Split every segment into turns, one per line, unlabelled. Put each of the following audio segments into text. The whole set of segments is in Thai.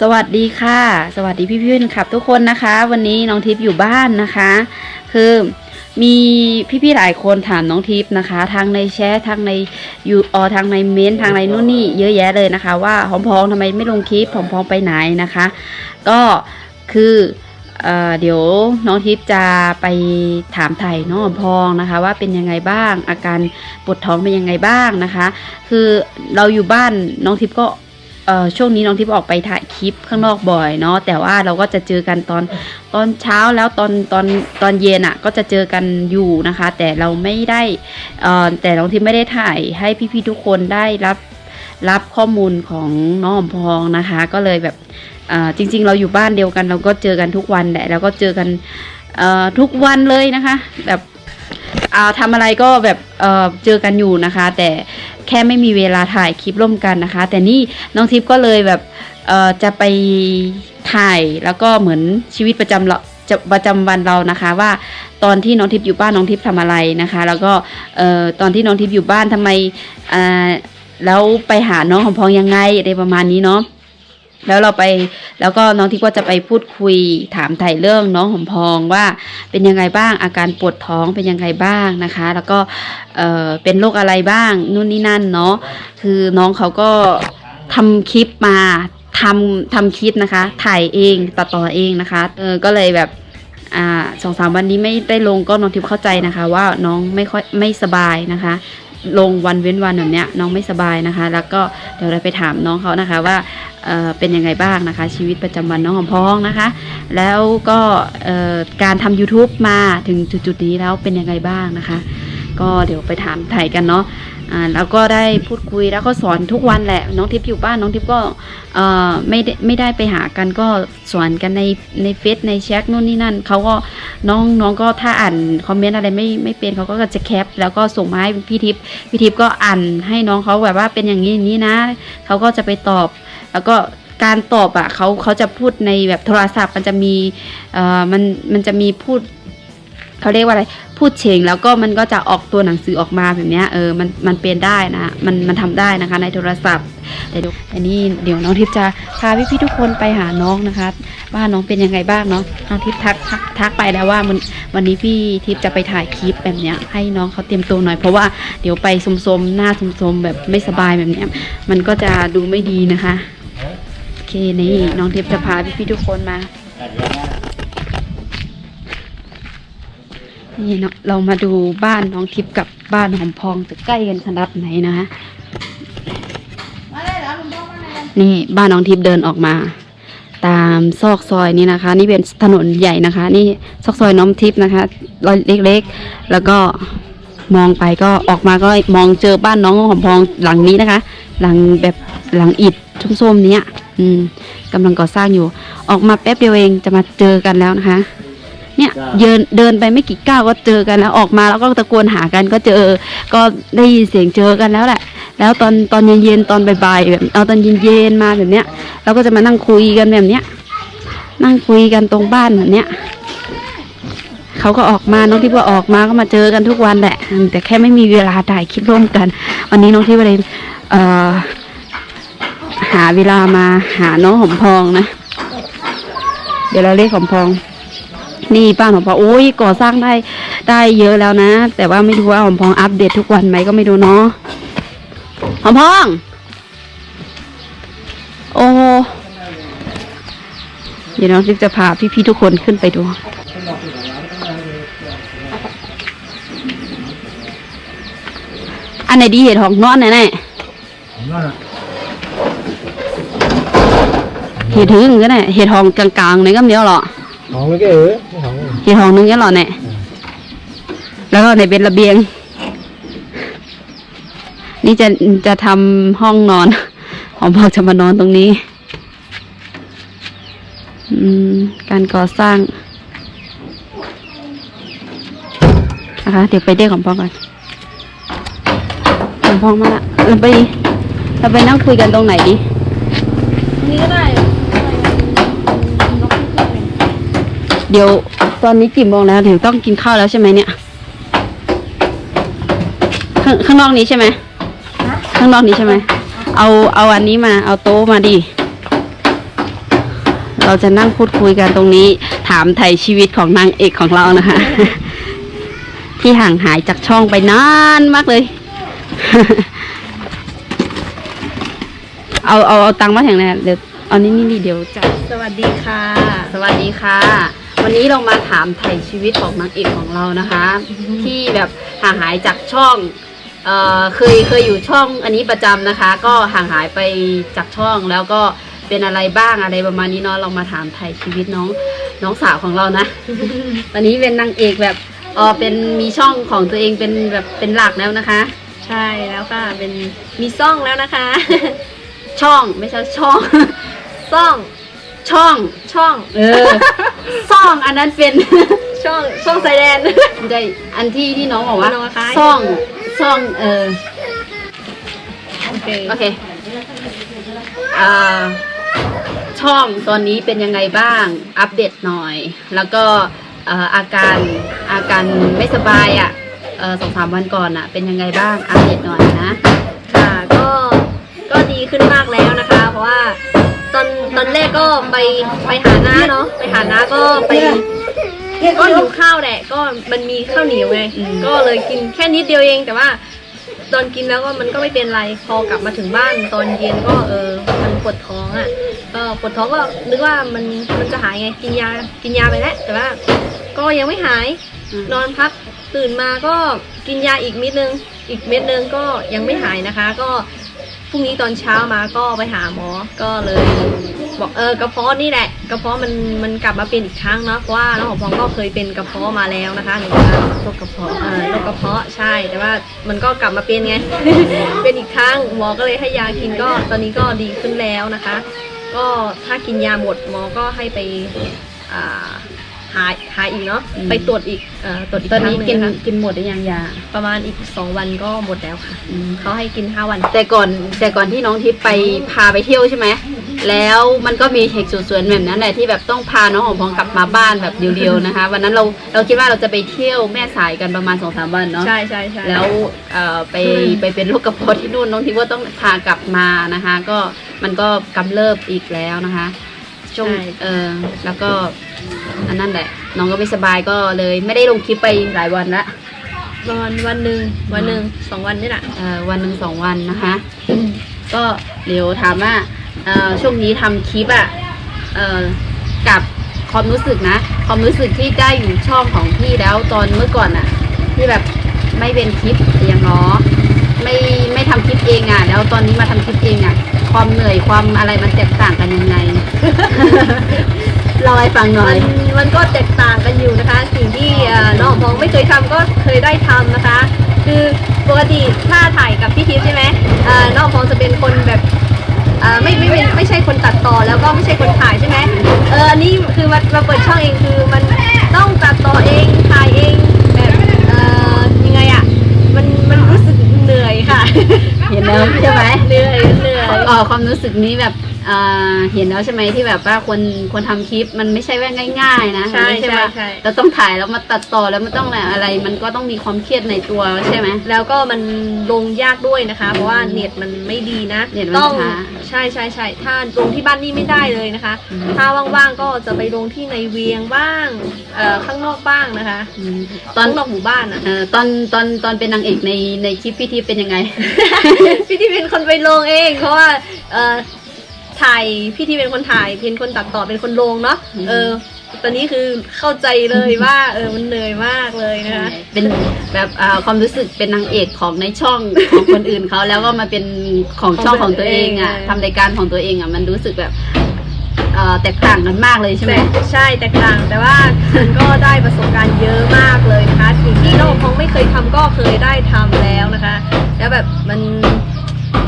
สวัสดีค่ะ สวัสดีพี่พี่ๆครับทุกคนนะคะ วันนี้น้องทิพย์อยู่บ้านนะคะ คือมีพี่ๆหลายคนถามน้องทิพย์นะคะทางในแชททางในยูออทางในเมนต์ทางในนู่นนี่เยอะแยะเลยนะคะ ว่าหอมพองทำไมไม่ลงคลิปหอมพองไปไหนนะคะ ก็คือเอ่อเดี๋ยวน้องทิพย์จะไปถามไถ่น้องหอมพองนะคะ ว่าเป็นยังไงบ้าง อาการปวดท้องเป็นยังไงบ้างนะคะ คือเราอยู่บ้านน้องทิพย์ก็ เอ่อช่วงนี้น้องทิพย์ออกไปถ่ายคลิปข้างนอกบ่อยเนาะแต่ว่าเราก็จะเจอกันตอนตอนเช้าแล้วตอนตอนตอนเย็นอะ่ะก็จะเจอกันอยู่นะคะ แต่เราไม่ได้เอ่อแต่น้องทิพย์ไม่ได้ถ่ายให้พี่ๆทุกคนได้รับรับข้อมูลของน้องอมพองนะคะ ก็เลยแบบเอ่อจริง ๆ เราอยู่บ้านเดียวกัน เราก็เจอกันทุกวันแหละแล้วก็เจอกันเอ่อทุกวันเลยนะคะ แบบ ทำอะไรก็แบบเเจอกันอยู่นะคะ แต่แค่ไม่มีเวลาถ่ายคลิปร่วมกันนะคะ แต่นี่น้องทิพย์ก็เลยแบบจะไปถ่ายแล้วก็เหมือนชีวิตประจำเราประจำวันเรานะคะว่าตอนที่น้องทิพย์อยู่บ้านน้องทิพย์ทำอะไรนะคะ แล้วก็ตอนที่น้องทิพย์อยู่บ้านทำไมแล้วไปหาน้องหอมพองยังไงอะไรประมาณนี้เนาะ แล้วเราไปแล้วก็น้องทิพย์ก็จะไปพูดคุยถามไถ่เรื่องน้องหอมพองว่าเป็นยังไงบ้างอาการปวดท้องเป็นยังไงบ้างนะคะ แล้วก็เออเป็นโรคอะไรบ้างนู่นนี่นั่นเนาะคือน้องเขาก็ทำคลิปมาทำทำคลิปนะคะ ถ่ายเองตัดต่อเองนะคะเออก็เลยแบบอ่าสองสามวันนี้ไม่ได้ลงก็น้องทิพย์เข้าใจนะคะ ว่าน้องไม่ค่อยไม่สบายนะคะ ลงวันเว้นวันแบบเนี้ยน้องไม่สบายนะคะ แล้วก็เดี๋ยวเราไปถามน้องเขานะคะว่าเออเป็นยังไงบ้างนะคะ ชีวิตประจำวันน้องหอมพองนะคะ แล้วก็เอ่อการทำ YouTube มาถึงจุดๆนี้แล้วเป็นยังไงบ้างนะคะ ก็เดี๋ยวไปถามไถ่กันเนาะ อ่าแล้วก็ได้พูดคุยแล้วก็สอนทุกวันแหละ น้องทิพย์อยู่บ้านน้องทิพย์ก็เอ่อไม่ได้ไม่ได้ไปหากันก็สอนกันในในเฟซในแชทนู่นนี่นั่นเขาก็น้องน้องก็ถ้าอ่านคอมเมนต์อะไรไม่ไม่เป็นเขาก็จะแคป แล้วก็ส่งมาให้พี่ทิพย์พี่ทิพย์ก็อ่านให้น้องเขาแบบว่าเป็นอย่างนี้อย่างนี้นะเขาก็จะไปตอบ แล้วก็การตอบอะเขาเขาจะพูดในแบบโทรศัพท์มันจะมีเอ่อมันมันจะมีพูด เขาเรียกว่าอะไรพูดเฉงแล้วก็มันก็จะออกตัวหนังสือออกมาแบบนี้เออมันมันเป็นได้นะ มันมันทำได้นะคะในโทรศัพท์แต่เดี๋ยวอันนี้เดี๋ยวน้องทิพย์จะพาพี่ๆทุกคนไปหาน้องนะคะ ว่าน้องเป็นยังไงบ้างเนาะน้องทิพย์ทักทักทักไปแล้วว่ามันวันนี้พี่ทิพย์จะไปถ่ายคลิปแบบเนี้ยให้น้องเขาเตรียมตัวหน่อยเพราะว่าเดี๋ยวไปสมๆหน้าสมๆแบบไม่สบายแบบเนี้ยมันก็จะดูไม่ดีนะคะโอเคนี่น้องทิพย์จะพาพี่ๆทุกคนมา นี่เนาะเรามาดูบ้านน้องทิพย์กับบ้านหอมพองจะใกล้กันขนาดไหนนะคะนี่บ้านน้องทิพย์เดินออกมา ตามซอกซอยนี่นะคะ นี่เป็นถนนใหญ่นะคะ นี่ซอกซอยน้องทิพย์นะคะรอยเล็กๆ แล้วก็มองไปก็ออกมาก็มองเจอบ้านน้องหอมพองหลังนี้นะคะ หลังแบบหลังอิฐส้มๆเนี้ย อืมกำลังก่อสร้างอยู่ ออกมาแป๊บเดียวเองจะมาเจอกันแล้วนะคะ เนี่ยเดินเดินไปไม่กี่ก้าวก็เจอกันแล้วออกมาแล้วก็ตะโกนหากันก็เจอ ก็ได้ยินเสียงเจอกันแล้วแหละ แล้วตอนตอนเย็นๆตอนบ่ายๆแบบเอาตอนเย็นๆมาแบบเนี้ยเราก็จะมานั่งคุยกันแบบเนี้ย นั่งคุยกันตรงบ้านแบบเนี้ยเขาก็ออกมาน้องที่ว่าออกมาก็มาเจอกันทุกวันแหละ แต่แค่ไม่มีเวลาถ่ายคลิปร่วมกัน วันนี้น้องที่ว่าเลยเอ่อหาเวลามาหาน้องหอมพองนะ เดี๋ยวเราเรียกหอมพอง นี่ป้าหอมพองโอ้ยก่อสร้างได้ได้เยอะแล้วนะ แต่ว่าไม่รู้ว่าหอมพองอัปเดตทุกวันไหมก็ไม่รู้เนาะหอมพอง โอ้เดี๋ยวน้องทิพย์จะพาพี่ๆทุกคนขึ้นไปดูอันไหนดีเห็ดหองนอนแน่ๆเห็ดถึงก็ได้เห็ดหองกลางๆในก็เดียวหรอ
Không mấy cái ứ, cái không.
เห็ดหองนึงก็หรอเนี่ยแล้วก็ในเป็นระเบียง นี่จะจะทำห้องนอนหอมบอกจะมานอนตรงนี้อืมการก่อสร้างนะคะเดี๋ยวไปเรียกของพ่อก่อนของพ่อมาละเราไปเราไปนั่งคุยกันตรงไหนดี
นี่ก็ได้
เดี๋ยวตอนนี้กี่โมงแล้วเดี๋ยวต้องกินข้าวแล้วใช่ไหมเนี่ยข้างข้างนอกนี้ใช่ไหมข้างนอกนี้ใช่ไหมเอาเอาอันนี้มา เอาโต๊ะมาดิเราจะนั่งพูดคุยกันตรงนี้ ถามไถ่ชีวิตของนางเอกของเรานะคะ ที่ห่างหายจากช่องไปนานมากเลย เอาเอาเอาตังค์มาแถงแน่เดี๋ยวเอานี่นี่นี่เดี๋ยวจ่าย
สวัสดีค่ะ
สวัสดีค่ะ วันนี้เรามาถามไถ่ชีวิตของนางเอกของเรานะคะ ที่แบบห่างหายจากช่องเอ่อเคยเคยอยู่ช่องอันนี้ประจำนะคะ ก็ห่างหายไปจากช่องแล้วก็เป็นอะไรบ้างอะไรประมาณนี้เนาะเรามาถามไถ่ชีวิตน้องน้องสาวของเรานะวันนี้เป็นนางเอกแบบเออเป็นมีช่องของตัวเองเป็นแบบเป็นหลักแล้วนะคะ
ใช่แล้วก็เป็นมีซ่องแล้วนะคะ
ช่องไม่ใช่ช่อง
ซ่อง
ช่อง
ช่อง
เออ ซ่องอันนั้นเป็น
ช่อง ช่องไซแดน
ได้อันที่ที่น้องบอกว่า
น้องคล้าย
ซ่อง ซ่อง เออ
โอเค
โอเค อ่า ช่องตอนนี้เป็นยังไงบ้าง อัปเดตหน่อย แล้วก็เอ่ออาการอาการไม่สบายอะ่ะเออสองสามวันก่อนอะ่ะ เป็นยังไงบ้าง อัปเดตหน่อยนะ
ค่ะ ก็ ก็ดีขึ้นมากแล้วนะคะ เพราะว่า ตอนตอนแรกก็ไปไปหาน้าเนาะไปหาน้าก็ไปก็หิวข้าวแหละ ก็มันมีข้าวเหนียวไง
อืม
ก็เลยกินแค่นิดเดียวเอง แต่ว่าตอนกินแล้วก็มันก็ไม่เป็นไรพอกลับมาถึงบ้านตอนเย็นก็เออมันปวดท้องอะก็ปวดท้องก็นึกว่ามันมันจะหายไงกินยากินยาไปแล้วแต่ว่า ก็ยังไม่หาย
อืม
นอนพักตื่นมาก็กินยาอีกเม็ดนึง อีกเม็ดนึงก็ยังไม่หายนะคะ ก็พ รุ่งนี้ตอนเช้ามาก็ไปหาหมอ ก็เลยบอกเออกระเพาะนี่แหละ กระเพาะมันมันกลับมาเป็นอีกครั้งเนาะเพราะว่าน้องหอมฟองก็เคยเป็นกระเพาะมาแล้วนะคะหนึ่งครั้ง
โรคกระเพาะ
เอ่อโรคกระเพาะใช่ แต่ว่ามันก็กลับมาเป็นไง เป็นอีกครั้งหมอก็เลยให้ยากินก็ตอนนี้ก็ดีขึ้นแล้วนะคะ ก็ถ้ากินยาหมดหมอก็ให้ไปอ่าหา หาอีกเนาะไปตรวจอีกเอ่อตรวจอีก
ตอน
ครั้
นี้
งหนึง
กิน
นะคะ
กินหมดหรือยังยา
ประมาณอีกสองวันก็หมดแล้วค่ะ
อืม
เขาให้กินห้าวัน
แต่ก่อนแต่ก่อนที่น้องทิพย์ไปพาไปเที่ยวใช่ไหมแล้วมันก็มีเหตุสุดสวนแบบนั้นแหละที่แบบต้องพาน้องหอมพองกลับมาบ้านแบบเดียวๆนะคะ วันนั้นเราเราคิดว่าเราจะไปเที่ยวแม่สายกันประมาณสองสามวันเนาะ
ใช่ใช่ใช่
แล้วเอ่อไปไปเป็นโรคกระเพาะที่นู่นน้องทิพย์ก็ต้องพากลับมานะคะ ก็มันก็กำเริบอีกแล้วนะคะ ช่วงเออแล้วก็อันนั้นแหละ น้องก็ไม่สบายก็เลย ไม่ได้ลงคลิปไปหลายวันละ
ประมาณวันหนึ่งวันหนึ่งสองวันนี่แหละ
เอ่อวันหนึ่งสองวันนะคะ ก็เดี๋ยวถามว่าเอ่อช่วงนี้ทำคลิปอะเอ่อกับความรู้สึกนะ ความรู้สึกที่ได้อยู่ช่องของพี่แล้วตอนเมื่อก่อนอะที่แบบไม่เป็นคลิปเสียงเนาะ ไม่ไม่ทำคลิปเองอะแล้วตอนนี้มาทำคลิปเองอะความเหนื่อยความอะไรมันแตกต่างกันยังไงเล่าให้ฟังหน่อ
มั
ย
นมันก็แตกต่างกันอยู่นะคะ สิ่งที่เอ่อน้องมองไม่เคยทำก็เคยได้ทำนะคะ คือปกติถ้าถ่ายกับพี่ทิพย์ใช่ไหมเอ่อน้องมองจะเป็นคนแบบเอ่อไม่ไม่ไม่ไม่ใช่คนตัดต่อแล้วก็ไม่ใช่คนถ่ายใช่ไหมเอออันนี้คือมามาเปิดช่องเองคือมันต้องตัดต่อเองถ่ายเองแบบเอ่อยังไงอะมันมันรู้สึก อยค่ะ
เห็นแล้วใช่ไหม
เหนื่อยเหนื่อย
เออความรู้สึกนี้แบบ เอ่อเห็นแล้วใช่ไหมที่แบบว่าคนคนทำคลิปมันไม่ใช่ว่าง่าย ๆ นะ
ใช่
มันไม่
ใช่
ว่า
ใช่
เราต้องถ่ายแล้วมาตัดต่อแล้วมันต้องอะไร มันก็ต้องมีความเครียดในตัวใช่ไหม
แล้วก็มันลงยากด้วยนะคะ เพราะว่าเน็ตมันไม่ดีนะ
เน็ตมัน
ต้อง
ช้า
ใช่ใช่ใช่ถ้าลงที่บ้านนี่ไม่ได้เลยนะคะ
อืม
ถ้าว่างๆก็จะไปลงที่ในเวียงบ้างเอ่อข้างนอกบ้างนะคะ
อืมตอน
ข้างนอกหมู่บ้านอะ
เอ่อตอนตอนตอนเป็นนางเอกในในคลิปพี่ทิพย์เป็นยังไง
พี่ที่เป็นคนไปลงเอง เพราะว่าเอ่อ ถ่ายพี่ที่เป็นคนถ่ายเป็นคนตัดต่อเป็นคนลงเนาะ
อืม
เออ ตอนนี้คือเข้าใจเลยว่าเออมันเหนื่อยมากเลยนะคะ
เป็นแบบอ่าความรู้สึกเป็นนางเอกของในช่องของคนอื่นเขาแล้วก็มาเป็นของช่องของตัวเองอะทำรายการของตัวเองอะมันรู้สึกแบบเอ่อแตกต่างกันมากเลยใช่ไหม
แต่ใช่แตกต่างแต่ว่ามันก็ได้ประสบการณ์เยอะมากเลยนะคะสิ่งที่น้องคงไม่เคยทำก็เคยได้ทำแล้วนะคะ แล้วแบบมัน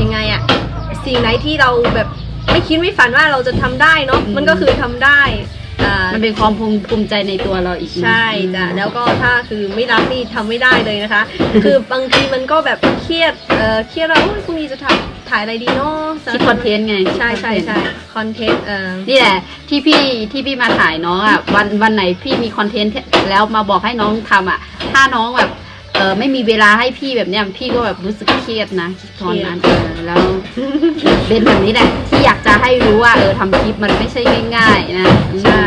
ยังไงอะสิ่งไหนที่เราแบบ ไม่คิดไม่ฝันว่าเราจะทำได้เนาะ
อืม
มันก็คือทำได้อ่า
มันเป็นความภูมิภูมิใจในตัวเราอีกนะ
ใช่จ้ะแล้วก็ถ้าคือไม่รักนี่ทำไม่ได้เลยนะคะ คือบางทีมันก็แบบเครียดเอ่อเครียดว่าโอ๊ยพรุ่งนี้จะถ่ายถ่ายอะไรดีเนาะจะ
คิดคอนเทนต์ไง
ใช่ใช่ใช่คอนเทนต์เอ่อ
นี่แหละที่พี่ที่พี่มาถ่ายน้องอะวันวันไหนพี่มีคอนเทนต์แล้วมาบอกให้น้องทำอะถ้าน้องแบบเออไม่มีเวลาให้พี่แบบเนี้ยพี่ก็แบบรู้สึกเครียดนะตอนนั้นเออแล้วเป็นแบบนี้แหละที่อยากจะจะให้รู้ว่าเออทำคลิปมันไม่ใช่ง่าย ๆ นะอืม
ใช่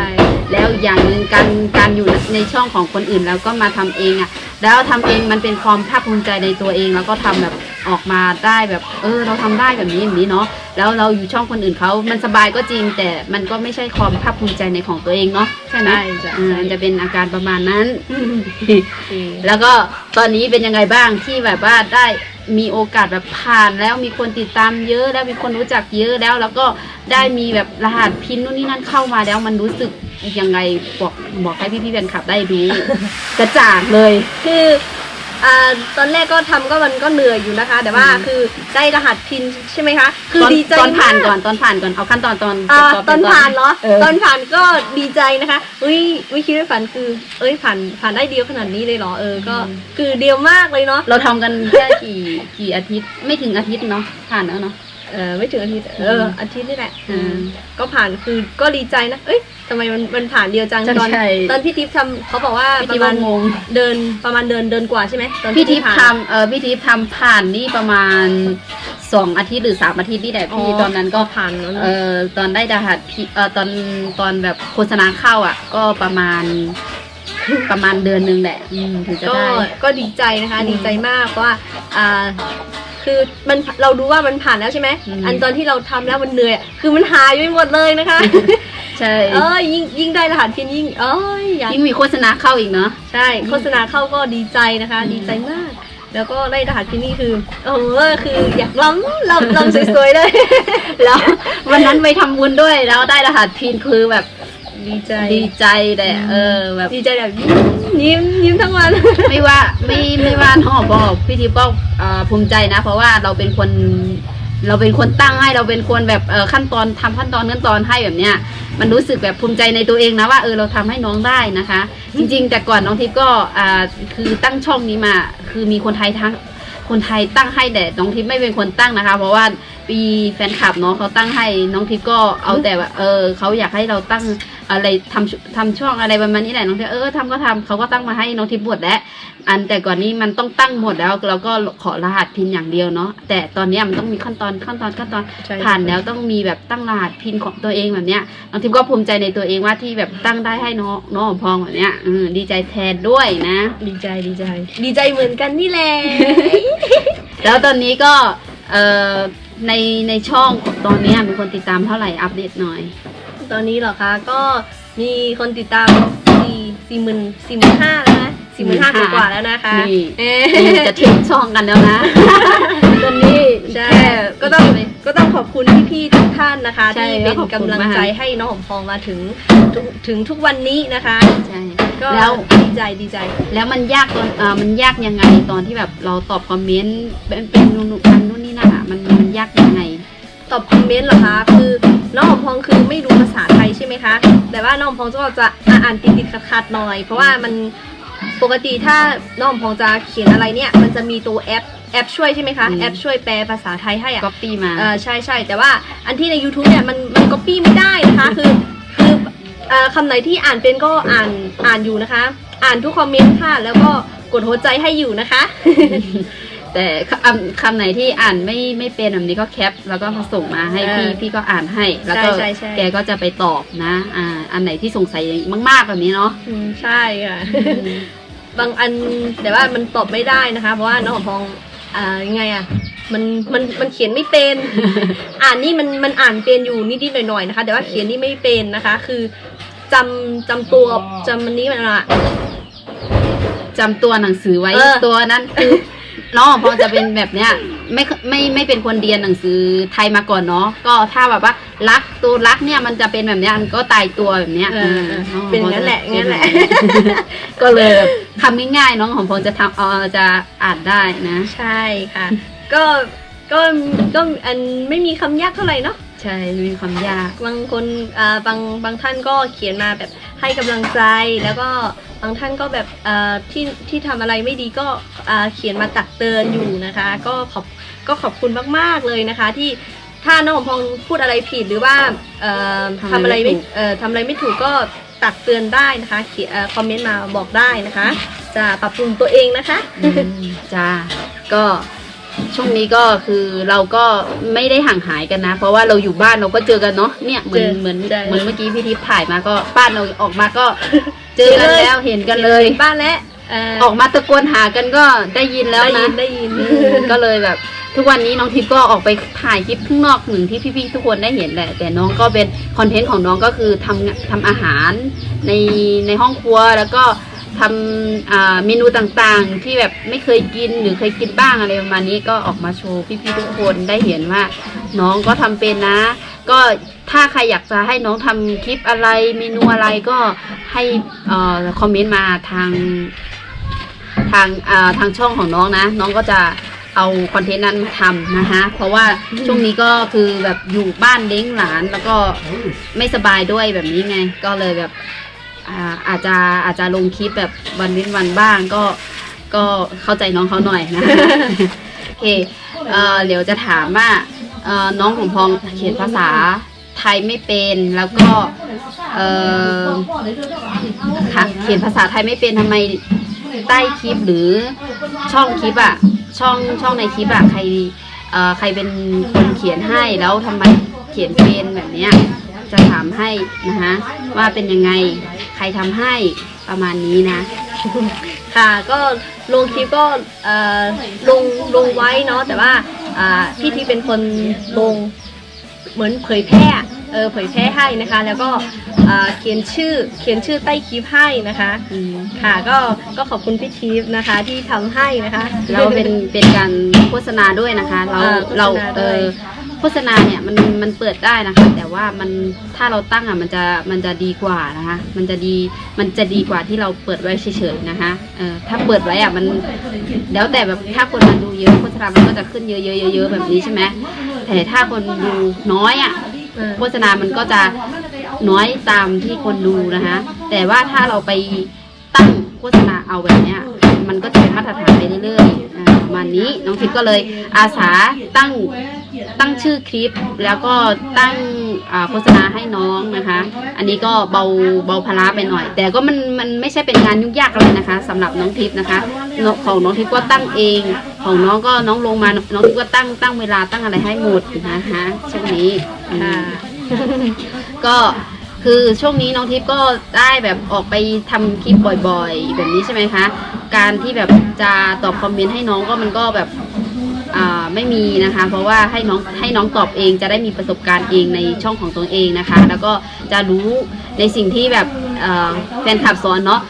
แล้วอย่างหนึ่งการการอยู่ในช่องของคนอื่นแล้วก็มาทำเองอะ่ะ แล้วทำเองมันเป็นความภาคภูมิใจในตัวเองแล้วก็ทำแบบ ออกมาได้แบบเออเราทำได้แบบนี้อย่างนี้เนาะแล้วเราอยู่ช่องคนอื่นเขามันสบายก็จริง แต่มันก็ไม่ใช่ความภาคภูมิใจในของตัวเองเนาะใช่ไหม
ใช่จ้ะ
อ่ามันจะเป็นอาการประมาณนั้น
อืม
แล้วก็ตอนนี้เป็นยังไงบ้างที่แบบว่าได้มีโอกาสแบบผ่านแล้วมีคนติดตามเยอะแล้วมีคนรู้จักเยอะแล้ว แล้วก็ได้มีแบบรหัสพินนู่นนี่นั่นเข้ามาแล้วมันรู้สึกยังไงบอกบอกให้พี่พี่ๆแฟนคลับได้รู้กระจ่างเลย
คือ อ่าตอนแรกก็ทำก็มันก็เหนื่อยอยู่นะคะ แต่ว่า
อืม
คือได้รหัสพินใช่ไหมคะคือ
ตอน
ดีใจ
ตอนผ่าน
ม
ก่อนตอนผ่านก่อนเอาขั้นตอนตอน
อ่า
ประกบ
ตอน
เป็
ผ่านเหรอ
เออ
ตอนผ่านก็ดีใจนะคะอุ้ยอุ้ยคิดไม่ฝันคือ เอ้ยผ่านผ่านได้เดียวขนาดนี้เลยเหรอเออก็คือเดียวมากเลยเนาะ
เราทำกันแค่กี่กี่อาทิตย์ไม่ถึงอาทิตย์เนาะผ่านแล้วเนาะ
เออไม่ถึงอาทิตย์เอออาทิตย์นี่แหละ
อืม
ก็ผ่านคือก็ดีใจนะ เอ้ยทำไมมันมันผ่านเดียวจัง
ใช่
ตอน
ใช่
ตอนพี่ทิพย์ทำเขาบอกว่า
พี่
ป
ทิพ
ระ
ย์
มาณ
งง
เดินประมาณเดินเดินกว่าใช่ไหมตอน
พี่ทิพย์
ผ่าน
ทำเออพี่ทิพย์ทำผ่านนี่ประมาณสองอาทิตย์หรือสามอาทิตย์นี่แหละพี่
อ๋อ
ตอนนั้นก็
ผ่านแล้วนะ
เออตอนได้รหัสพี่เออตอนตอนแบบโฆษณาเข้าอะ ก็ประมาณประมาณเดือนหนึงแหละอืมถึงจะ
ก็
ได้
ก็ดีใจนะคะ
อืม
ดีใจมากเพราะว่าอ่า คือมันเรารู้ว่ามันผ่านแล้วใช่ไหม
อืม
อันตอนที่เราทำแล้วมันเหนื่อยอะคือมันหายไปหมดเลยนะคะ
ใช่
เอ้ยยิ่งยิ่งได้รหัสพินยิ่งเอ้ยอยาก
ยิ่งมีโฆษณาเข้าอีกเนาะ
ใช่โฆษณาเข้าก็ดีใจนะคะ
อืม
ดีใจมาก แล้วก็ได้รหัสพินนี่คือเออคืออยากล้ำล้ำล้ำสวยๆเลย
แล้ววันนั้นไปทำบุญด้วยแล้วได้รหัสพินคือแบบ
ดีใจ
ดีใจแต่เออแบบ
ดีใจแบบยิ้มยิ้มยิ้มทั้งวัน
ไม่ว่าไม่ไม่ว่าน้องบอกพี่ทิพย์ก็เอ่อภูมิใจนะ เพราะว่าเราเป็นคนเราเป็นคนตั้งให้เราเป็นคนแบบเออขั้นตอนทำขั้นตอนขั้นตอนให้แบบเนี้ยมันรู้สึกแบบภูมิใจในตัวเองนะว่าเออเราทำให้น้องได้นะคะ จริง ๆ แต่ก่อนน้องทิพย์ก็อ่าคือตั้งช่องนี้มา คือมีคนไทยทั้งคนไทยตั้งให้แต่น้องทิพย์ไม่เป็นคนตั้งนะคะ เพราะว่าปีแฟนคลับเนาะเขาตั้งให้น้องทิพย์ก็เอาแต่ว่าเออเขาอยากให้เราตั้งอะไรทำทำช่องอะไรประมาณนี้แหละน้องทิพย์เออทำก็ทำเขาก็ตั้งมาให้น้องทิพย์หมดแล้วอันแต่ก่อนนี้มันต้องตั้งหมดแล้วเราก็ขอรหัสพินอย่างเดียวเนาะแต่ตอนเนี้ยมันต้องมีขั้นตอนขั้นตอนขั้นตอน
ใช่
ผ่านแล้วต้องมีแบบตั้งรหัสพินของตัวเองแบบเนี้ยน้องทิพย์ก็ภูมิใจในตัวเองว่าที่แบบตั้งได้ให้น้องน้องพองแบบเนี้ยอืมดีใจแทนด้วยนะ
ดีใจดีใจ ดีใจเหมือนกันนี่แหละ
แล้วตอนนี้ก็เอ่อ ในในช่องตอนเนี้ยมีคนติดตามเท่าไหร่อัปเดตหน่อย
ตอนนี้เหรอคะก็มีคนติดตามสี่สี่หมื่นสี่หมื่นห้าแล้วนะสี่หมื่นห้ากว่าๆแล้วนะคะ
นี่
เอ๊ะ
นี่จะทิ้งช่องกันแล้วนะตอนนี้
ใช่
แค่
ก็ต้องก็ต้องขอบคุณพี่ๆทุกท่านนะคะ
ใช่
ที่เป็น
ขอบคุณ
กำลัง
มาก
ใจให้น้องหอมพองมาถึงทุกถึงทุกวันนี้นะคะ
ใช่
ก็
แล้ว
ดีใจดีใจ
แล้วมันยากตอนเอ่อมันยากยังไงตอนที่แบบเราตอบคอมเมนต์เป็นเป็นนู่นอันนู่นนี่นั่นอะมัน
ตอบคอมเมนต์เหรอคะ คือน้องหอมพองคือไม่รู้ภาษาไทยใช่ไหมคะ แต่ว่าน้องหอมพองก็จะอ่านติดติดๆขัดๆหน่อย เพราะว่ามันปกติถ้าน้องหอมพองจะเขียนอะไรเนี่ย มันจะมีตัวแอปแอปช่วยใช่ไหมคะ
อืม
แอปช่วยแปลภาษาไทยให้อะ
ก๊อปปี้มา
เออใช่ใช่แต่ว่าอันที่ใน YouTube เนี่ยมันมันก๊อปปี้ไม่ได้นะคะ คือคือเอ่อคำไหนที่อ่านเป็นก็อ่านอ่านอยู่นะคะ อ่านทุกคอมเมนต์ค่ะ แล้วก็กดหัวใจให้อยู่นะคะ
แต่คำคำไหนที่อ่านไม่ไม่เป็นแบบนี้ก็แคป แล้วก็มาส่งมาให้พี่
เออ
พี่ก็อ่านให้ แล้วก็
ใช่ใช่ใช่
แกก็จะไปตอบนะ อ่า อันไหนที่สงสัยมาก ๆแบบนี้เนาะ
อืมใช่ค่ะบางอันแต่ว่ามันตอบไม่ได้นะคะ เพราะว่าน้องหอมพองอ่ายังไงอะมันมันมันเขียนไม่เป็น อ่านนี่มันมันอ่านเป็นอยู่นิดๆหน่อยๆนะคะ แต่ว่าเขียนนี่ไม่เป็นนะคะ คือจำจำตัวจำมันนี้มันอะ
จำตัวหนังสือไว้
เออ
ตัวนั้นคือ น้องพอจะเป็นแบบเนี้ยไม่ไม่ไม่เป็นคนเรียนหนังสือไทยมาก่อนเนาะก็ถ้าแบบว่ารักตัวรักเนี่ยมันจะเป็นแบบเนี้ยมันก็ตายตัวแบบเนี้ย
เออเออ
น้อง
เป็นอย่างนั้นแหละอย่างนั้นแหละ
ก็เลยแบบทำง่ายๆน้องของพงจะทำเออจะอ่านได้นะ
ใช่ค่ะ ก็ก็ก็อันไม่มีคำยากเท่าไหร่เนาะ
ใช่มีความยาก
บางคนอ่าบางบางท่านก็เขียนมาแบบให้กำลังใจ แล้วก็บางท่านก็แบบอ่าที่ที่ทำอะไรไม่ดีก็อ่าเขียนมาตักเตือนอยู่นะคะ ก็ขอบก็ขอบคุณมากๆเลยนะคะที่ถ้าน้องหอมพองพูดอะไรผิดหรือว่าเอ่อ
ทำ
ทำ
อะ
อะไรไร
ไม่
ไม่
ถูก
เอ่อทำอะไรไม่ถูกก็ตักเตือนได้นะคะเขียนเอ่อคอมเมนต์มาบอกได้นะคะ จะปรับปรุงตัวเองนะคะ
อืมจ้าก็ ช่วงนี้ก็คือเราก็ไม่ได้ห่างหายกันนะ เพราะว่าเราอยู่บ้านเราก็เจอกันเนาะเนี่ยเหมือน
เจอ
เหมือน
ใช่
เหมือนเมื่อกี้พี่ทิพย์ถ่ายมาก็บ้านเราออกมาก็ เจอกันแล้วเห็นกันเลย
บ้านและเอ
อกมาตะโกนหากันก็ได้ยินแล้ว
ได้
นะ
ยินได้ยิน
อืมก็เลยแบบทุกวันนี้น้องทิพย์ก็ออกไปถ่ายคลิปข้างนอกหนึ่งที่พี่ๆทุกคนได้เห็นแหละ แต่น้องก็เป็นคอนเทนต์ของน้องก็คือทำทำอาหารในในห้องครัวแล้วก็ ทำเมนูต่างๆ ที่แบบไม่เคยกินหรือเคยกินบ้างอะไรประมาณนี้ก็ออกมาโชว์พี่ๆทุกคนได้เห็นว่า น้องก็ทำเป็นนะ ก็ถ้าใครอยากจะให้น้องทำคลิปอะไรเมนูอะไรก็ให้อคอมเมนต์มาทางทางาทางช่องของน้องนะ น้องก็จะเอาคอนเทนต์นั้นมาทำนะคะเพราะว่าช่วงนี้ก็คือแบบอยู่บ้านเลี้ยงหลานแล้วก็ไม่สบายด้วยแบบนี้ไง ก็เลยแบบ อาจจะอาจจะลงคลิปแบบวันเว้นวันบ้างก็ก็เข้าใจน้องเขาหน่อยนะโอเคเเดี๋ยวจะถามว่าน้องของพองเขียนภาษาไทยไม่เป็นแล้วก็เขียนภาษาไทยไม่เป็นทำไมใต้คลิปหรือช่องคลิปอะช่องช่องในคลิปอะใครใครเป็นคนเขียนให้แล้วทำไมเขียนเป็นแบบเนี้ย จะถามให้นะคะว่าเป็นยังไงใครทำให้ประมาณนี้นะ
ค่ะก็ลงคลิปก็เอ่อลงลงไว้เนาะแต่ว่าอ่าพี่ทีเป็นคนลงเหมือนเผยแพร่เออเผยแพร่ให้นะคะ แล้วก็อ่าเขียนชื่อเขียนชื่อใต้คลิปให้นะคะ
อืม
ค่ะก็ก็ขอบคุณพี่ทีฟนะคะที่ทำให้นะคะ
แล้วเป็นเป็นการโฆษณาด้วยนะคะ เรา
อ่า
เรา
โฆษณา
เอ
ด้วย
อ โฆษณาเนี่ยมันมันเปิดได้นะคะ แต่ว่ามันถ้าเราตั้งอะมันจะมันจะดีกว่านะคะ มันจะดีมันจะดีกว่าที่เราเปิดไว้เฉยๆนะคะเออถ้าเปิดไว้อะมันแล้วแต่แบบถ้าคนมาดูเยอะโฆษณามันก็จะขึ้นเยอะๆๆแบบนี้ใช่ไหมแต่ถ้าคนดูน้อยอะโฆษณามันก็จะน้อยตามที่คนดูนะคะ แต่ว่าถ้าเราไปตั้งโฆษณาเอาแบบเนี้ยมันก็จะเป็นมาตรฐานไปเรื่อยๆประมาณนี้น้องทิพย์ก็เลยอาสาตั้ง ตั้งชื่อคลิปแล้วก็ตั้งอ่าโฆษณาให้น้องนะคะ อันนี้ก็เบาเบาภาระไปหน่อย แต่ก็มันมันไม่ใช่เป็นงานยุ่งยากอะไรนะคะสำหรับน้องทิพย์นะคะน้องของน้องทิพย์ก็ตั้งเอง ของน้องก็น้องลงมาน้องทิพย์ก็ตั้งตั้งเวลาตั้งอะไรให้หมดนะคะช่วงนี้อืม
ค่ะ
ก็คือช่วงนี้น้องทิพย์ก็ได้แบบออกไปทำคลิปบ่อยๆ แบบนี้ใช่ไหมคะ การที่แบบจะตอบคอมเมนต์ให้น้องก็มันก็แบบอ่า ไม่มีนะคะ เพราะว่าให้น้องให้น้องตอบเองจะได้มีประสบการณ์เองในช่องของตัวเองนะคะ แล้วก็จะรู้ในสิ่งที่แบบแฟนคลับสอนเนาะ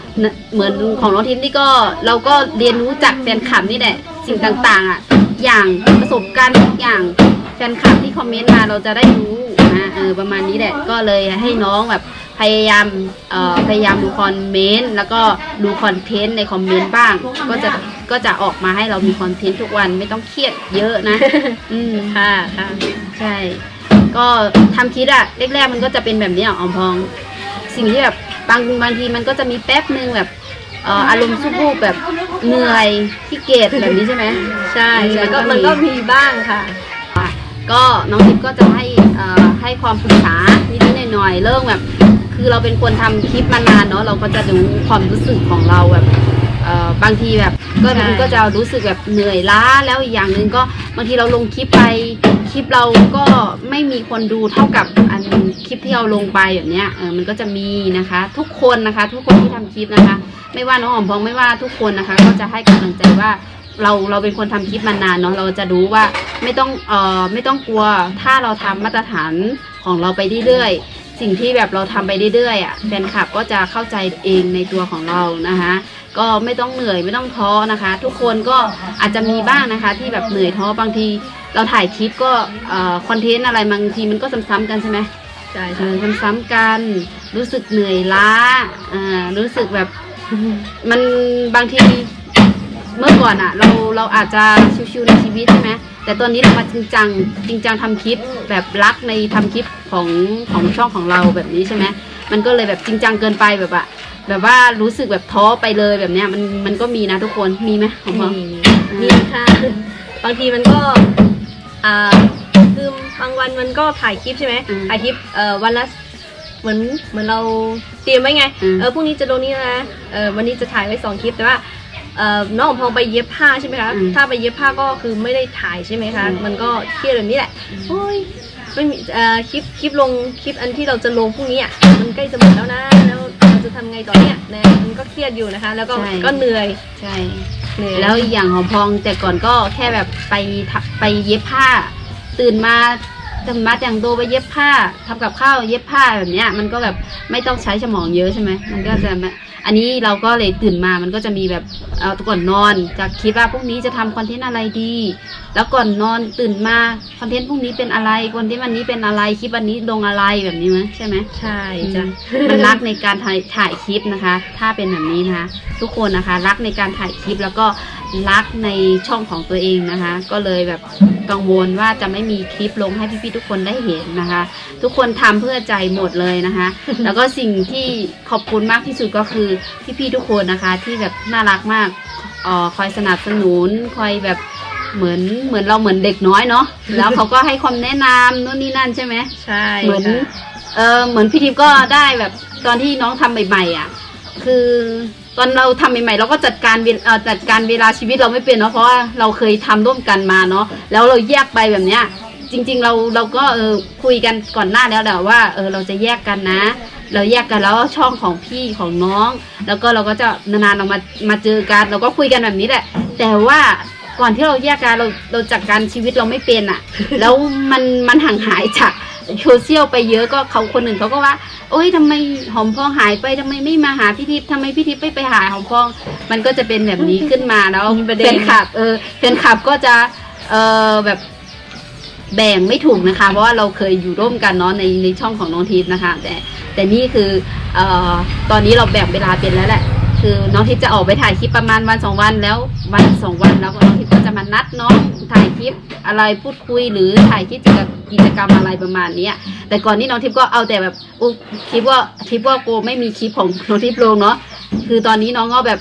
เหมือนของน้องทิพย์นี่ก็เราก็เรียนรู้จากแฟนคลับนี่แหละสิ่งต่างๆอะอย่างประสบการณ์ทุกอย่างแฟนคลับที่คอมเมนต์มาเราจะได้รู้นะเออประมาณนี้แหละก็เลยให้น้องแบบ พยายามเอ่อพยายามดูคอมเมนต์แล้วก็ดูคอนเทนต์ในคอมเมนต์บ้าง ก็จะก็จะออกมาให้เรามีคอนเทนต์ทุกวันไม่ต้องเครียดเยอะนะ อืม
ค่ะค่ะ
ใช่ ก็ทำคลิปอะแรกๆมันก็จะเป็นแบบนี้อะออมพอง สิ่งที่แบบบางบางทีมันก็จะมีแป๊บหนึ่งแบบเอ่ออารมณ์สุบวูบแบบเหนื่อยขี้เกียจแบบนี้ใช่ไหม
ใช่ใช่
มันก็
ก็มัน
มี
ก็มีบ้างค่ะ
ค่ะ ก็น้องทิพย์ก็จะให้เอ่อให้ความปรึกษานิดๆหน่อยๆเรื่องแบบ คือเราเป็นคนทำคลิปมานานเนาะเราก็จะรู้ความรู้สึกของเราแบบเอ่อบางทีแบบก็
ใช่
มันก็จะรู้สึกแบบเหนื่อยล้าแล้วอีกอย่างหนึ่งก็บางทีเราลงคลิปไปคลิปเราก็ไม่มีคนดูเท่ากับอันคลิปที่เราลงไปแบบเนี้ยเออมันก็จะมีนะคะ ทุกคนนะคะ ทุกคนที่ทำคลิปนะคะ ไม่ว่าน้องหอมพองไม่ว่าทุกคนนะคะ ก็จะให้กำลังใจว่าเราเราเป็นคนทำคลิปมานานเนาะเราจะรู้ว่าไม่ต้องเอ่อไม่ต้องกลัวถ้าเราทำมาตรฐานของเราไปเรื่อยๆ สิ่งที่แบบเราทำไปเรื่อยๆอะแฟนคลับก็จะเข้าใจเองในตัวของเรานะคะ ก็ไม่ต้องเหนื่อยไม่ต้องท้อนะคะ ทุกคนก็อาจจะมีบ้างนะคะ ที่แบบเหนื่อยท้อบางที เราถ่ายคลิปก็เอ่อคอนเทนต์อะไรบางทีมันก็ซ้ำๆกันใช่ไหม
ใช่
เอ
ใช่
อซ้ำๆกันรู้สึกเหนื่อยล้าอ่ารู้สึกแบบมันบางที เมื่อก่อนอะเราเราอาจจะชิวๆในชีวิตใช่ไหมแต่ตอนนี้เรามาจริงจังจริงจังทำคลิปแบบรักในทำคลิปของของช่องของเราแบบนี้ใช่ไหมมันก็เลยแบบจริงจังเกินไปแบบอะแบบว่ารู้สึกแบบท้อไปเลยแบบเนี้ยมันมันก็มีนะทุกคนมีไหมของพ่อ
มีมีค่ะบางทีมันก็อ่าคือบางวันมันก็ถ่ายคลิปใช่ไหม
อืม
ถ่ายคลิปเอ่อวันละเหมือนเหมือนเราเตรียมไว้ไง
อืม
เออพรุ่งนี้จะลงนี้นะเออวันนี้จะถ่ายไว้สองคลิปแต่ว่า เอ่อน้องพองไปเย็บผ้าใช่ไหมคะ
อืม
ถ้าไปเย็บผ้าก็คือไม่ได้ถ่ายใช่ไหมคะ
อืม
มันก็เครียดแบบนี้แหละโอ้ยไม่มีเอ่อคลิปคลิปลงคลิปอันที่เราจะลงพรุ่งนี้อะมันใกล้จะหมดแล้วนะแล้วเราจะทำไงต่อเนี่ยนะมันก็เครียดอยู่นะคะ แล้วก็ก็เหนื่อย
ใช่
เหนื่อย
แล้วอีกอย่างหอมพองแต่ก่อนก็แค่แบบไปทำไปเย็บผ้า ตื่นมา ตื่นมาแต่งตัวไปเย็บผ้าทำกับข้าวเย็บผ้าแบบเนี้ย มันก็แบบไม่ต้องใช้สมองเยอะใช่ไหมมันก็จะไม่อันนี้เราก็เลยตื่นมามันก็จะมีแบบเอาก่อนนอนจะคิดว่าพรุ่งนี้จะทำคอนเทนต์อะไรดี แล้วก่อนนอนตื่นมาคอนเทนต์พรุ่งนี้เป็นอะไรคอนเทนต์วันนี้เป็นอะไรคลิปวันนี้ลงอะไรแบบนี้มั้ยใช่ไหม
ใช่จ้ะ
มันรักในการถ่ายถ่ายคลิปนะคะ ถ้าเป็นแบบนี้นะคะ ทุกคนนะคะ รักในการถ่ายคลิปแล้วก็รักในช่องของตัวเองนะคะ ก็เลยแบบกังวลว่าจะไม่มีคลิปลงให้พี่ๆทุกคนได้เห็นนะคะ ทุกคนทำเพื่อใจหมดเลยนะคะ แล้วก็สิ่งที่ขอบคุณมากที่สุดก็คือพี่ๆทุกคนนะคะ ที่แบบน่ารักมากเออคอยสนับสนุนคอยแบบเหมือนเหมือนเราเหมือนเด็กน้อยเนาะแล้วเขาก็ให้ความแนะนำนู่นนี่นั่นใช่ไหม
ใช่
เหมือน
ค่ะ
เออเหมือนพี่ทิพย์ก็ได้แบบตอนที่น้องทำใหม่ๆอะ คือ ตอนเราทำใหม่ๆเราก็จัดการเวลเอ่อจัดการเวลาชีวิตเราไม่เป็นเนาะเพราะว่าเราเคยทำร่วมกันมาเนาะแล้วเราแยกไปแบบเนี้ยจริง ๆ เราเราก็เออคุยกันก่อนหน้าแล้วแหละว่าเออเราจะแยกกันนะ เราแยกกันแล้วช่องของพี่ของน้อง แล้วก็เราก็จะนานๆเรามามาเจอกันเราก็คุยกันแบบนี้แหละ แต่ว่าก่อนที่เราแยกกันเราเราจัดการชีวิตเราไม่เป็นอะ่ะ แล้วมันมันห่างหายจาก โซเชียลไปเยอะก็เขาคนหนึ่งเขาก็ว่า โอ้ยทำไมหอมพองหายไปทำไมไม่มาหาพี่ทิพย์ทำไมพี่ทิพย์ไม่ไปหาหอมพอง มันก็จะเป็นแบบนี้ขึ้นมาแล้ว
มีประเด็น
แฟนคลับ เออแฟนคลับก็จะเออแบบแบ่งไม่ถูกนะคะ เพราะว่าเราเคยอยู่ร่วมกันเนาะในในช่องของน้องทิพย์นะคะ แต่แต่นี่คือเอ่อตอนนี้เราแบ่งเวลาเป็นแล้วแหละ คือน้องทิพย์จะออกไปถ่ายคลิปประมาณวันสองวันแล้ววันสองวันแล้วก็น้องทิพย์ก็จะมา นัดน้องถ่ายคลิปอะไรพูดคุยหรือถ่ายคลิปกับกิจกรรมอะไรประมาณเนี้ยแต่ก่อนนี้น้องทิพย์ก็เอาแต่แบบอุ๊คลิปว่าคลิปว่าโกไม่มีคลิปของน้องทิพย์ลงเนาะคือตอนนี้น้องก็แบบ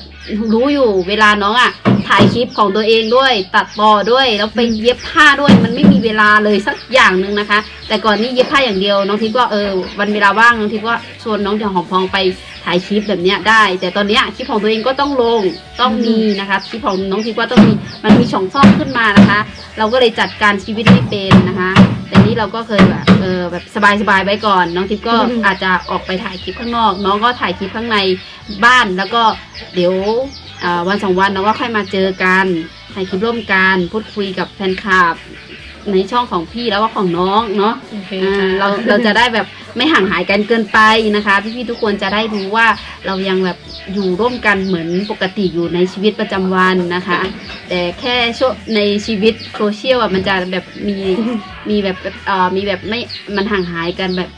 รู้อยู่เวลาน้องอะถ่ายคลิปของตัวเองด้วย ตัดต่อด้วยแล้วไปเย็บผ้าด้วยมันไม่มีเวลาเลยสักอย่างหนึ่งนะคะ แต่ก่อนนี้เย็บผ้าอย่างเดียว น้องทิพย์ก็เออวันเวลาว่างน้องทิพย์ก็ชวนน้องเดียวหอมพองไป ถ่ายคลิปแบบเนี้ยได้ แต่ตอนเนี้ยคลิปของตัวเองก็ต้องลงต้องมีนะคะคลิปของน้องทิพย์ก็ต้องมีมันมีช่องช่องขึ้นมานะคะ เราก็เลยจัดการชีวิตไม่เป็นนะคะ แต่นี้เราก็เคยแบบเออแบบสบายๆไว้ก่อน น้องทิพย์ก็อาจจะออกไปถ่ายคลิปข้างนอก น้องก็ถ่ายคลิปข้างในบ้านแล้วก็เดี๋ยวอ่าวันสองวันเราก็ค่อยมาเจอกันถ่ายคลิปร่วมกันพูดคุยกับแฟนคลับ ในช่องของพี่แล้วก็ของน้องเนาะ
โอเค
อ่า
ค่ะ
เราเราจะได้แบบไม่ห่างหายกันเกินไปนะคะ พี่ๆทุกคนจะได้รู้ว่าเรายังแบบอยู่ร่วมกันเหมือนปกติอยู่ในชีวิตประจำวันนะคะ แต่แค่ช่วงในชีวิตโซเชียลอะมันจะแบบมีมีแบบเอ่อมีแบบไม่มันห่างหายกันแบบ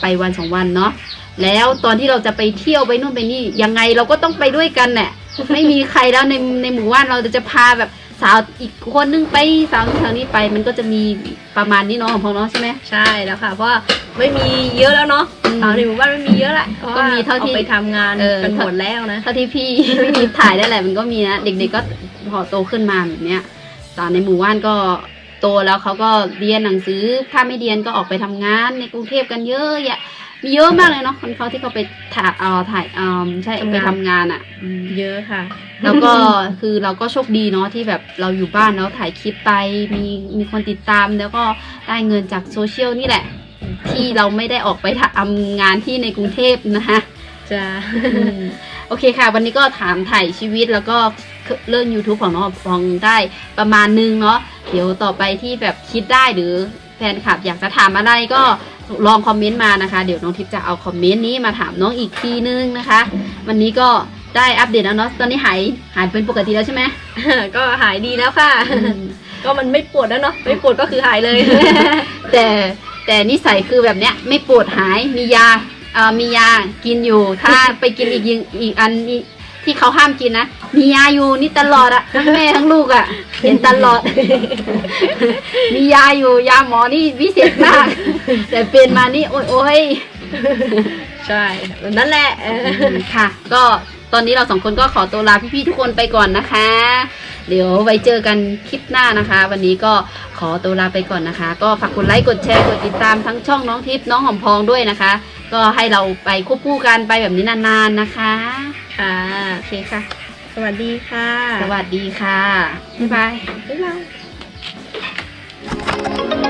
ไปวันสองวันเนาะแล้วตอนที่เราจะไปเที่ยวไปนู่นไปนี่ยังไงเราก็ต้องไปด้วยกันแหละ ไม่มีใครแล้วในในหมู่บ้านเราจะพาแบบ สาวอีกคนนึงไปสาวทางนี้ไป มันก็จะมีประมาณนี้เนาะของพองเนาะใช่ไหม
ใช่แล้วค่ะ เพราะว่าไม่มีเยอะแล้วเนาะ
อืม
สาวในหมู่บ้านไม่มีเยอะแหละพระว่
ก็มีเท่าที่
อไปทำงาน
เออ
กันหมดแล้วนะ
เท่าที่พี่ พี่ทิพย์ถ่ายได้แหละมันก็มีนะเด็กๆก็พอโตขึ้นมาแบบเนี้ยตอนในหมู่บ้านก็โตแล้วเขาก็เรียนหนังสือถ้าไม่เรียนก็ออกไปทำงานในกรุงเทพกันเยอะแยะ มีเยอะมากเลยเนาะคนเขาที่เขาไปถ่ายเอ่อถ่ายเอ่อใช่
ทำงาน
ไปทำงานอะอืม
เยอะค่ะ
แล้วก็ คือเราก็โชคดีเนาะที่แบบเราอยู่บ้านแล้วถ่ายคลิปไปมีมีคนติดตามแล้วก็ได้เงินจากโซเชียลนี่แหละ ที่เราไม่ได้ออกไปทำงานที่ในกรุงเทพนะคะ
จะ
อืมโอเคค่ะ วันนี้ก็ถามถ่ายชีวิตแล้วก็เรื่อง YouTube ของน้องฟองได้ประมาณนึงเนาะเดี๋ยวต่อไปที่แบบคิดได้หรือแฟนคลับอยากจะถามอะไรก็ ลองคอมเมนต์มานะคะ เดี๋ยวน้องทิพย์จะเอาคอมเมนต์นี้มาถามน้องอีกทีนึงนะคะ วันนี้ก็ได้อัปเดตแล้วเนาะตอนนี้หายหายเป็นปกติแล้วใช่ไหม
ก็หายดีแล้วค่ะ ก็มันไม่ปวดแล้วเนาะไม่ปวดก็คือหายเลย
แต่แต่นิสัยคือแบบเนี้ยไม่ปวดหายมียาเอ่อมียากินอยู่ ถ้าไปกินอีกยิงอีกอันนี้ ที่เขาห้ามกินนะมียาอยู่นี่ตลอดอะทั้งแม่ทั้งลูกอะเห็นตลอด มียาอยู่ยาหมอนี่วิเศษมาก แต่เป็นมานี่โอ้ยโอ้ย
ใช่นั่นแหละเออ
ค่ะ ก็ตอนนี้เราสองคนก็ขอตัวลาพี่ๆทุกคนไปก่อนนะคะ เดี๋ยวไว้เจอกันคลิปหน้านะคะ วันนี้ก็ขอตัวลาไปก่อนนะคะ ก็ฝากกดไลค์กดแชร์กดติดตามทั้งช่องน้องทิพย์น้องหอมพองด้วยนะคะ ก็ให้เราไปควบคู่กันไปแบบนี้นานๆนะคะ
ค่ะ
โอเคค่ะ
สวัสดีค่ะ
สวัสดีค่ะบ๊ายบาย
บ๊ายบาย